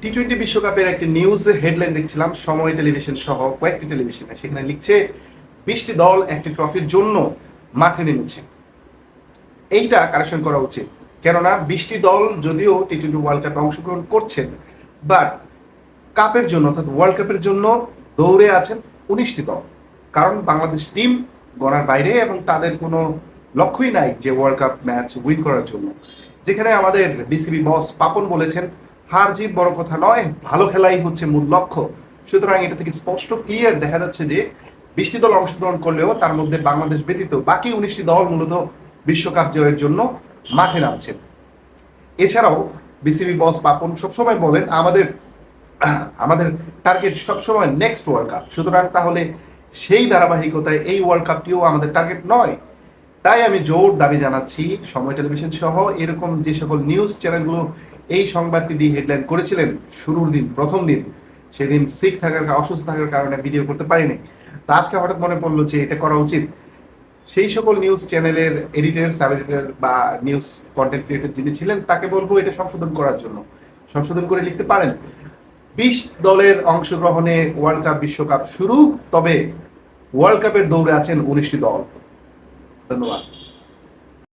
T twenty বিশ্বকাপের একটি news headline দেখছিলাম, সময় টেলিভিশন সহ কয়েকটি টেলিভিশনে সেখানে লিখছে, বিশটি দল, একটি ট্রফির জন্য মাঠে নেমেছে। এইটা কারেকশন করা উচিত। কেননা, বিশটি দল যদিও টি টোয়েন্টি ওয়ার্ল্ড কাপে অংশগ্রহণ করছেন বাট কাপের জন্য, অর্থাৎ ওয়ার্ল্ড কাপের জন্য দৌড়ে আছেন উনিশটি দল। কারণ, বাংলাদেশ টিম গড়ার বাইরে এবং তাদের কোনো লক্ষ্যই নাই যে ওয়ার্ল্ড কাপ ম্যাচ উইন করার জন্য। যেখানে আমাদের বিসিবি বস পাপন বলেছেন হার জিত বড় কথা নয়, ভালো খেলাই হচ্ছে মূল লক্ষ্য। সুতরাং এটা থেকে স্পষ্ট ক্লিয়ার দেখা যাচ্ছে যে বিশটি দল অংশগ্রহণ করলেও তার মধ্যে বাংলাদেশ ব্যতীত বাকি উনিশটি দল মূলত বিশ্বকাপ জয়ের জন্য মাঠে নামছেন এছাড়াও বিসিবি বস পাপন সবসময় বলেন, আমাদের আমাদের টার্গেট সবসময় নেক্সট ওয়ার্ল্ড কাপ সুতরাং তাহলে সেই ধারাবাহিকতায় এই ওয়ার্ল্ড কাপটিও আমাদের টার্গেট নয়। তাই আমি জোর দাবি জানাচ্ছি, সময় টেলিভিশন সহ এরকম যে সকল নিউজ চ্যানেলগুলো এই সংবাদটি দিয়ে হেডলাইন করেছিলেন শুরুর দিন, প্রথম দিন। সেদিন সিক থাকার অসুস্থ থাকার কারণে ভিডিও করতে পারিনি। তা আজকে হঠাৎ মনে পড়ল যে এটা করা উচিত। সেই সকল নিউজ চ্যানেলের এডিটর সাব এডিটর বা নিউজ কন্টেন্ট ক্রিয়েটর যিনি ছিলেন, তাকে বলব এটা সংশোধন করার জন্য। সংশোধন করে লিখতে পারেন, বিশ দলের অংশগ্রহণে ওয়ার্ল্ড কাপ বিশ্বকাপ শুরু, তবে ওয়ার্ল্ড কাপের দৌড়ে আছেন উনিশটি দল। ধন্যবাদ।